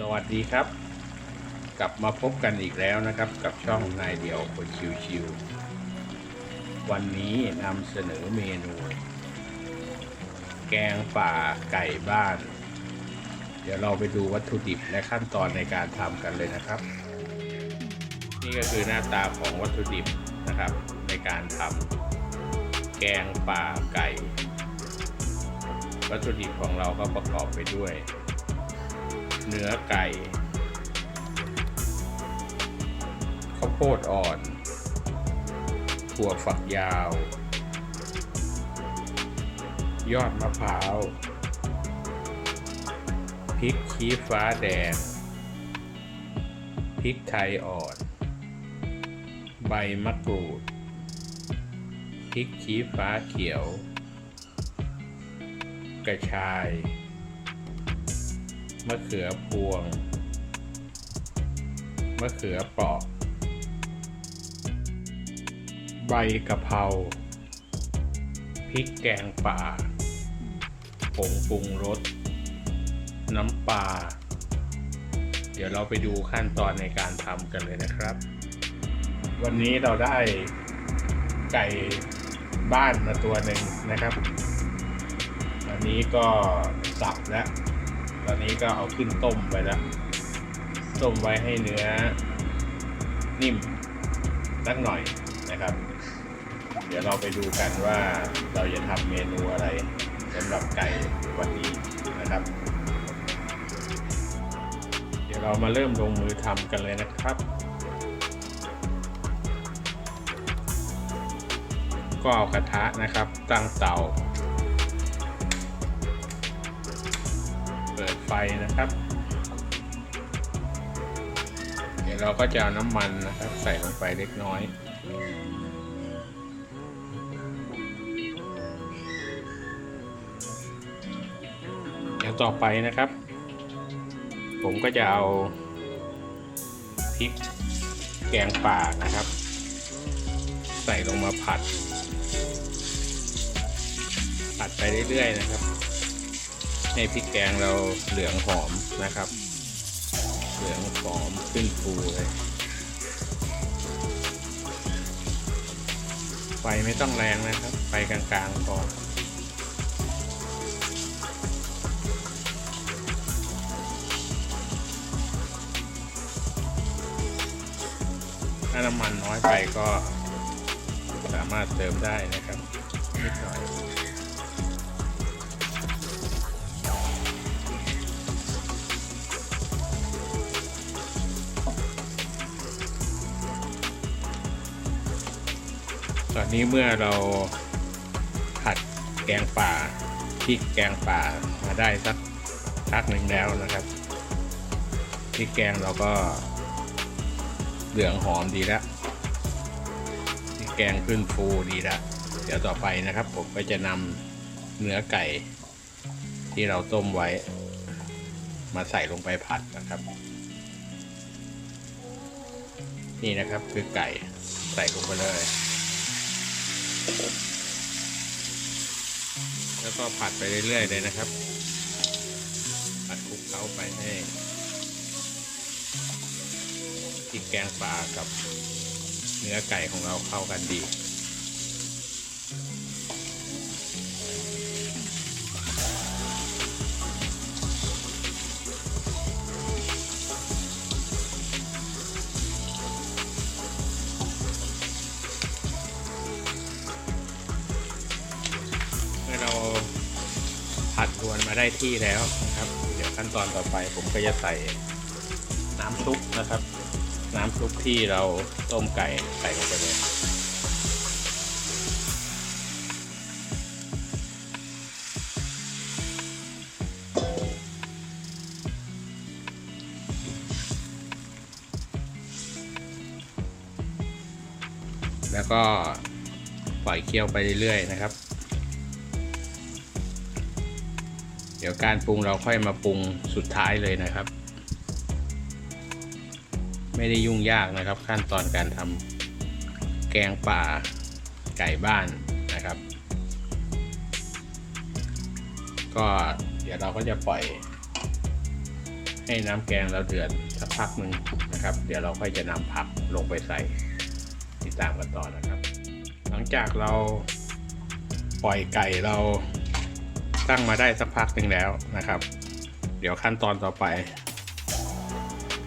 สวัสดีครับ กลับมาพบกันอีกแล้วนะครับ กับช่องนายเดียวคนชิวๆวันนี้นำเสนอเมนู แกงป่าไก่บ้าน เดี๋ยวเราไปดูวัตถุดิบและขั้นตอนในการทำกันเลยนะครับ นี่ก็คือหน้าตาของวัตถุดิบนะครับ ในการทำแกงป่าไก่ วัตถุดิบของเราก็ประกอบไปด้วย เนื้อไก่ข้าวโพดอ่อนถั่วฝักยาว ยอดมะพร้าวพริกชี้ฟ้าแดงพริกไทยอ่อน ใบมะกรูดพริกชี้ฟ้าเขียว กระชาย มะเขือพวง มะเขือเปราะ ใบกะเพรา พริกแกงป่า ผงปรุงรส น้ำปลา เดี๋ยวเราไปดูขั้นตอนในการทำกันเลยนะครับ วันนี้เราได้ไก่บ้านมาตัวหนึ่งนะครับ อันนี้ก็สับแล้ว ตอนนี้ก็เอาขึ้นต้มไปแล้วต้มไว้ให้เนื้อนิ่มสักหน่อยนะครับ เดี๋ยวเราไปดูกันว่าเราจะทำเมนูอะไรสำหรับไก่วันนี้นะครับ เดี๋ยวเรามาเริ่มลงมือทำกันเลยนะครับ ก็เอากระทะนะครับตั้งเตา ไฟนะครับ เดี๋ยวเราก็จะเอาน้ำมันนะครับ ใส่ลงไปเล็กน้อยเดี๋ยวต่อไปนะครับ ผมก็จะเอาพริกแกงป่านะครับ ใส่ลงมาผัด ผัดไปเรื่อยๆนะครับ ให้พริกแกงเราเหลืองหอมนะครับ เหลืองหอมขึ้นฟูเลยไฟไม่ต้องแรงนะครับ ไฟกลางๆพอถ้าน้ำมันน้อยไปก็สามารถเติมได้นะครับนิดหน่อย ตอนนี้เมื่อเราผัดแกงป่าพริกแกงป่ามาได้สักพักหนึ่งแล้วนะครับพริกแกงเราก็เหลืองหอมดีแล้วพริกแกงขึ้นฟูดีแล้วเดี๋ยวต่อไปนะครับ ผมก็จะนำเนื้อไก่ที่เราต้มไว้ มาใส่ลงไปผัดนะครับ นี่นะครับคือไก่ใส่ลงไปเลย แล้วก็ผัดไปเรื่อยๆเลยนะครับ ผัดคลุกเคล้าไปให้พริกแกงปลากับเนื้อไก่ของเราเข้ากันดี ผัดรวนมาได้ที่แล้วนะครับ เดี๋ยวขั้นตอนต่อไปผมก็จะใส่น้ำซุปนะครับ น้ำซุปที่เราต้มไก่ใส่ลงไปเลยแล้วก็ปล่อยเคี่ยวไปเรื่อยๆนะครับ เดี๋ยวการปรุงเราค่อยมาปรุงสุดท้ายเลยนะครับ ไม่ได้ยุ่งยากนะครับ ขั้นตอนการทำแกงป่าไก่บ้านนะครับ ก็เดี๋ยวเราก็จะปล่อย ให้น้ำแกงเราเดือดสักพักหนึ่งนะครับ เดี๋ยวเราค่อยจะนำผักลงไปใส่ติดตามกันต่อนะครับ หลังจากเราปล่อยไก่เรา ตั้งมาได้สักพักหนึ่งแล้วนะครับ เดี๋ยวขั้นตอนต่อไป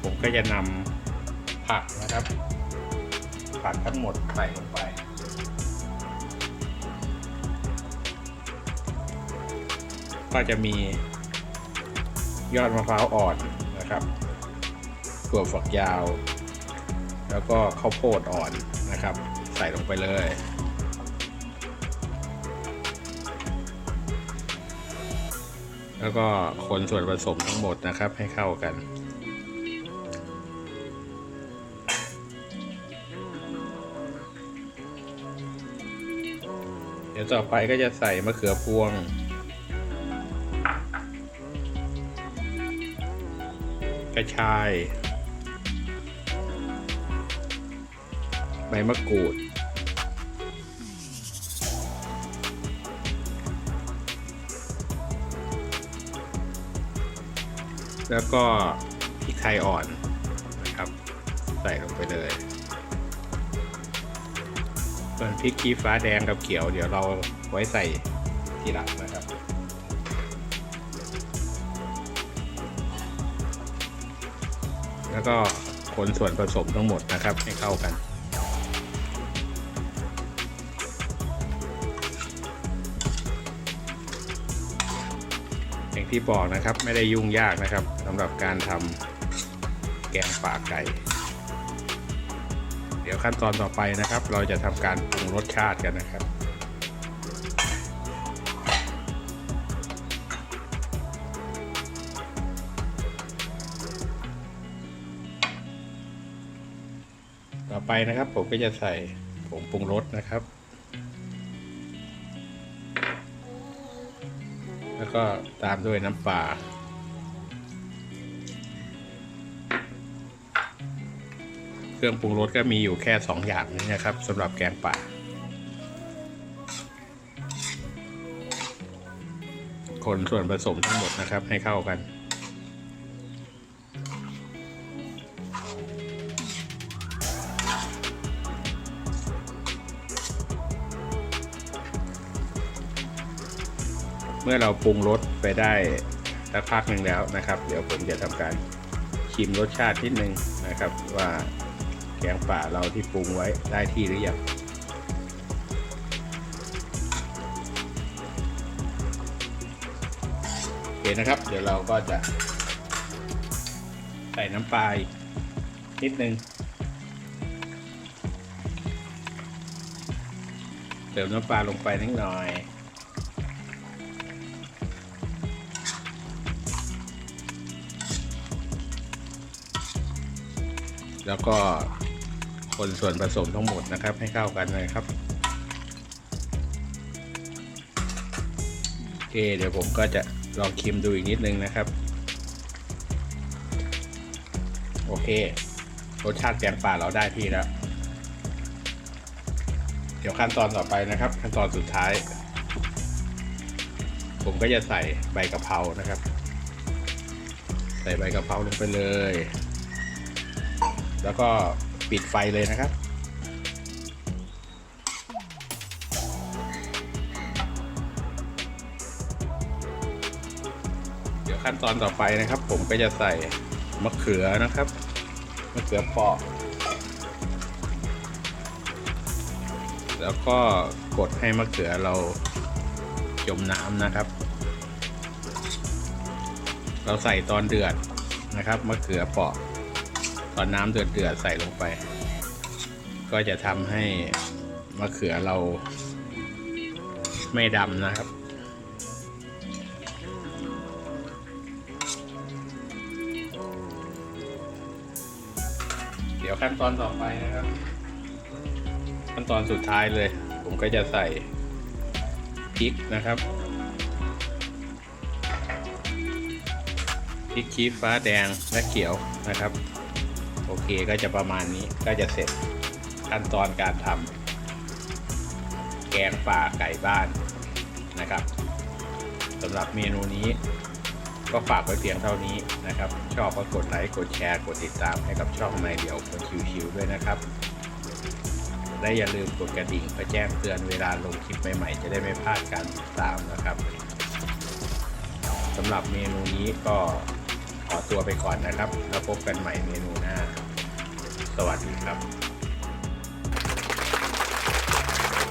ผมก็จะนำผักนะครับ ผักทั้งหมดใส่ลงไปก็จะมียอดมะพร้าวอ่อนนะครับถั่วฝักยาว แล้วก็ข้าวโพดอ่อนนะครับ ใส่ลงไปเลย แล้วก็คนส่วนผสมทั้งหมดนะครับให้เข้ากัน เดี๋ยวต่อไปก็จะใส่มะเขือพวง กระชาย ใบมะกรูด แล้วก็พริกไทยอ่อนนะครับ ใส่ลงไปเลยส่วนพริกขี้ฟ้าแดงกับเขียว เดี๋ยวเราไว้ใส่ทีหลังนะครับ แล้วก็คนส่วนผสมทั้งหมดนะครับให้เข้ากันอย่างที่บอกนะครับไม่ได้ยุ่งยากนะครับำหรับการทำแกงป่าไก่ เดี๋ยวขั้นตอนต่อไปนะครับ เราจะทำการปรุงรสชาติกันนะครับต่อไปนะครับผมก็จะใส่ผงปรุงรสนะครับ แล้วก็ตามด้วยน้ำปลา เครื่องปรุงรสก็มีอยู่แค่ 2 อย่างนี้นะครับสำหรับแกงป่า คนส่วนผสมทั้งหมดนะครับให้เข้ากัน เมื่อเราปรุงรสไปได้สักพักหนึ่งแล้วนะครับ เดี๋ยวผมจะทำการชิมรสชาตินิดนึงนะครับว่า แกงป่าเราที่ปรุงไว้ได้ที่หรือยังโอเคนะครับ เดี๋ยวเราก็จะ ใส่น้ำปลานิดนึงเติมน้ำปลาลงไปนิดหน่อยแล้วก็ คนส่วนผสมทั้งหมดนะครับ ให้เข้ากันเลยครับโอเคเดี๋ยวผมก็จะลองชิมดูอีกนิดนึงนะครับ โอเครสชาติแกงป่าเราได้ที่แล้ว เดี๋ยวขั้นตอนต่อไปนะครับ ขั้นตอนสุดท้าย ผมก็จะใส่ใบกะเพรานะครับ ใส่ใบกะเพราลงไปเลย แล้วก็ ปิดไฟเลยนะครับ เดี๋ยวขั้นตอนต่อไปนะครับ ผมก็จะใส่มะเขือนะครับ มะเขือเปราะ แล้วก็กดให้มะเขือเราจมน้ำนะครับ เราใส่ตอนเดือดนะครับมะเขือเปราะ อนน้ำเดือดเดือดใส่ลงไป ก็จะทำให้มะเขือเราไม่ดำนะครับ เดี๋ยวขั้นตอนต่อไปนะครับ ขั้นตอนสุดท้ายเลย ผมก็จะใส่พริกนะครับพริกชี้ฟ้าแดงและเขียวนะครับ โอเคก็จะประมาณนี้ก็จะเสร็จขั้นตอนการทำแกงป่าไก่บ้านนะครับสำหรับเมนูนี้ก็ฝากไว้เพียงเท่านี้นะครับ ชอบก็กดไลค์กดแชร์กดติดตามให้กับช่องในเดี่ยวคนชิวๆด้วยนะครับและอย่าลืมกดกระดิ่งเพื่อแจ้งเตือนเวลาลงคลิปใหม่ๆ จะได้ไม่พลาดการติดตามนะครับสำหรับเมนูนี้ก็ขอตัวไปก่อนนะครับ แล้วพบกันใหม่เมนูหน้า วัสดีครับ